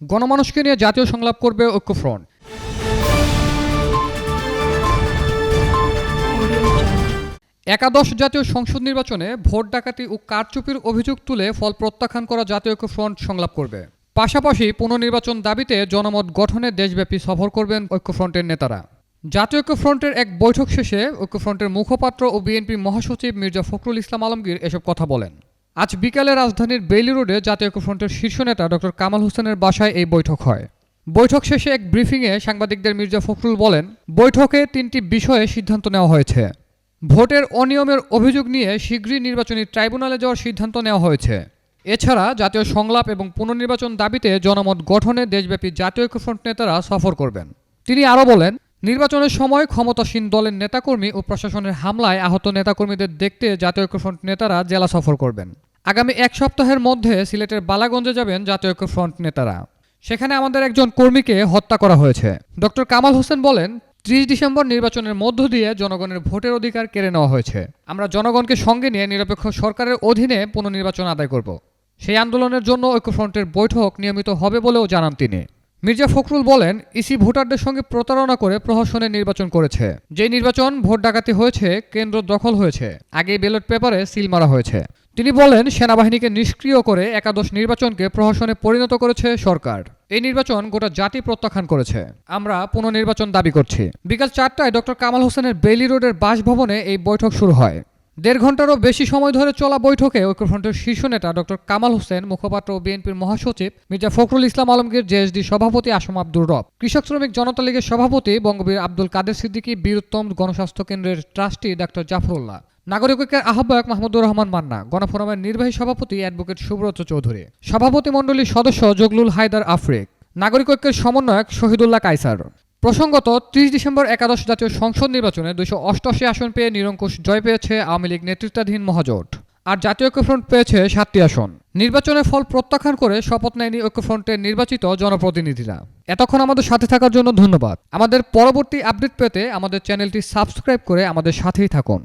গণমানুষকে নিয়ে জাতীয় সংলাপ করবে ঐক্যফ্রন্ট। একাদশ জাতীয় সংসদ নির্বাচনে ভোট ডাকাতি ও কারচুপির অভিযোগ তুলে ফল প্রত্যাখ্যান করা জাতীয় ঐক্যফ্রন্ট সংলাপ করবে। পাশাপাশি পুনর্নির্বাচন দাবিতে জনমত গঠনে দেশব্যাপী সফর করবেন ঐক্যফ্রন্টের নেতারা। জাতীয় ঐক্যফ্রন্টের এক বৈঠক শেষে ঐক্যফ্রন্টের মুখপাত্র ও বিএনপি মহাসচিব মির্জা ফখরুল ইসলাম আলমগীর এসব কথা বলেন। আজ বিকালে রাজধানীর বেইলি রোডে জাতীয় ঐক্যফ্রন্টের শীর্ষ নেতা ডক্টর কামাল হোসেনের বাসায় এই বৈঠক হয়। বৈঠক শেষে এক ব্রিফিংয়ে সাংবাদিকদের মির্জা ফখরুল বলেন, বৈঠকে তিনটি বিষয়ে সিদ্ধান্ত নেওয়া হয়েছে। ভোটের অনিয়মের অভিযোগ নিয়ে শীঘ্রই নির্বাচনী ট্রাইব্যুনালে যাওয়ার সিদ্ধান্ত নেওয়া হয়েছে। এছাড়া জাতীয় সংলাপ এবং পুনর্নির্বাচন দাবিতে জনমত গঠনে দেশব্যাপী জাতীয় ঐক্যফ্রন্ট নেতারা সফর করবেন। তিনি আরও বলেন নির্বাচনের সময় ক্ষমতাসীন দলের নেতাকর্মী ও প্রশাসনের হামলায় আহত নেতাকর্মীদের দেখতে জাতীয় ঐক্যফ্রন্ট নেতারা জেলা সফর করবেন। আগামী এক সপ্তাহের মধ্যে সিলেটের বালাগঞ্জে যাবেন জাতীয় ঐক্যফ্রন্ট নেতারা। সেখানে আমাদের একজন কর্মীকে হত্যা করা হয়েছে। ডক্টর কামাল হোসেন বলেন, ত্রিশ ডিসেম্বর নির্বাচনের মধ্য দিয়ে জনগণের ভোটের অধিকার কেড়ে নেওয়া হয়েছে। আমরা জনগণকে সঙ্গে নিয়ে নিরপেক্ষ সরকারের অধীনে পুনর্নির্বাচন আদায় করব। সেই আন্দোলনের জন্য ঐক্যফ্রন্টের বৈঠক নিয়মিত হবে বলেও জানান তিনি। মির্জা ফখরুল বলেন, ইসি ভোটারদের সঙ্গে প্রতারণা করে প্রহসনের নির্বাচন করেছে। যে নির্বাচন ভোট ডাকাতি হয়েছে, কেন্দ্র দখল হয়েছে। আগেই ব্যালট পেপারে সিল মারা হয়েছে। তিনি বলেন, সেনাবাহিনীকে নিষ্ক্রিয় করে একাদশ নির্বাচনকে প্রহসনে পরিণত করেছে সরকার। এই নির্বাচন গোটা জাতি প্রত্যাখ্যান করেছে। আমরা পুনর্নির্বাচন দাবি করছি। বিকাল চারটায় ডক্টর কামাল হোসেনের বেইলি রোডের বাসভবনে এই বৈঠক শুরু হয়। দেড় ঘন্টারও বেশি সময় ধরে চলা বৈঠকে ঐক্যফ্রন্টের শীর্ষ নেতা ডক্টর কামাল হোসেন, মুখপাত্র ও বিএনপির মহাসচিব মির্জা ফখরুল ইসলাম আলমগীর, জেএসডি সভাপতি আসম আব্দুর রব। কৃষক শ্রমিক জনতা লীগের সভাপতি বঙ্গবীর আব্দুল কাদের সিদ্দিকী, বীরুত্তম গণস্বাস্থ্য কেন্দ্রের ট্রাস্টি ডাক্তার জাফরুল্লাহ। নাগরিক ঐক্যের আহ্বায়ক মাহমুদুর রহমান মান্না, গণফোরামের নির্বাহী সভাপতি অ্যাডভোকেট সুব্রত চৌধুরী। সভাপতি মণ্ডলীর সদস্য জগলুল হায়দার আফ্রিক। নাগরিক ঐক্যের সমন্বয়ক শহীদুল্লাহ কাইসার প্রসঙ্গত, ত্রিশ ডিসেম্বর একাদশ জাতীয় সংসদ নির্বাচনে দুইশো অষ্টআশি আসন পেয়ে নিরঙ্কুশ জয় পেয়েছে আওয়ামী লীগ নেতৃত্বাধীন মহাজোট। আর জাতীয় ঐক্যফ্রন্ট পেয়েছে সাতটি আসন। নির্বাচনের ফল প্রত্যাখ্যান করে শপথ নেয়নি ঐক্যফ্রন্টের নির্বাচিত জনপ্রতিনিধিরা। এতক্ষণ আমাদের সাথে থাকার জন্য ধন্যবাদ। আমাদের পরবর্তী আপডেট পেতে আমাদের চ্যানেলটি সাবস্ক্রাইব করে আমাদের সাথেই থাকুন।